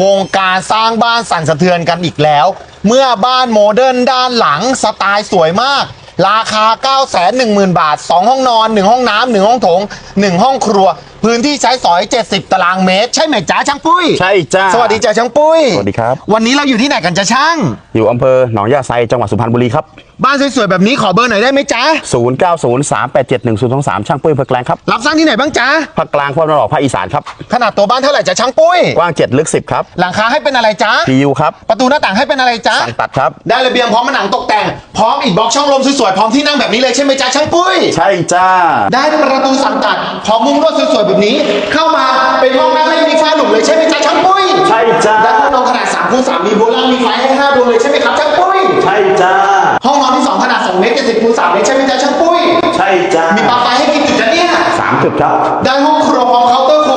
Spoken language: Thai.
วงการสร้างบ้านสั่นสะเทือนกันอีกแล้ว เมื่อบ้านโมเดิร์นด้านหลังสไตล์สวยมาก ราคา 9 1 0 0 0 0 บาท 2 ห้องนอน 1 ห้องน้ำ1ห้องโถง 1 ห้องครัว พื้นที่ใช้สอย 70 ตารางเมตร ใช่ไหมจ๊ะช่างปุ้ย ใช่จ้า สวัสดีจ้ะช่างปุ้ย สวัสดีครับ วันนี้เราอยู่ที่ไหนกันจ๊ะช่าง อยู่อำเภอหนองยาไซจังหวัดสุพรรณบุรีครับ บ้านสวยๆแบบนี้ขอเบอร์หน่อยได้ไหมจ๊ะ0903871023 ช่างปุ้ยอำเภอแกลงครับ รับสร้างที่ไหนบ้างจ๊ะภาคกลางภาคตะวันออกภาคอีสานครับ ขนาดตัวบ้านเท่าไหร่จ๊ะช่างปุ้ย กว้าง 7 ลึก 10 ครับ หลังคาให้เป็นอะไรจ๊ะ PU ครับ ประตูหน้าต่างให้เป็นอะไรจ๊ะสั่งตัดครับ ได้ระเบียงพร้อมผนังตกแต่ง พร้อมอีกบล็อกช่องลมสวยๆพร้อมที่นั่งแบบนี้เลยใช่ไหมจ๊ะช่างปุ้ย ใช่จ้า ได้ประตูสังกัดพร้อมมุ้งลวดสวยๆแบบนี้ เข้ามาเป็นห้องนั่งเล่นมีฝ้าหลุมเลยใช่ไหมจ๊ะช่างปุ้ยใช่จ้าด้านห้องนอนขนาด3คูณ3มีโบล่างมีไฟให้5ดวงเลยใช่ไหมครับช่างปุ้ยใช่จ้า ห้องนอนที่2ขนาด2เมตร70คูณ3เมตรใช่ไหมจ๊ะช่างปุ้ย ใช่จ้า มีปลั๊กไฟให้กี่จุดจ๊ะเนี่ยสามจุดครับ ได้ห้องครัวพร้อมเคาน์เตอร์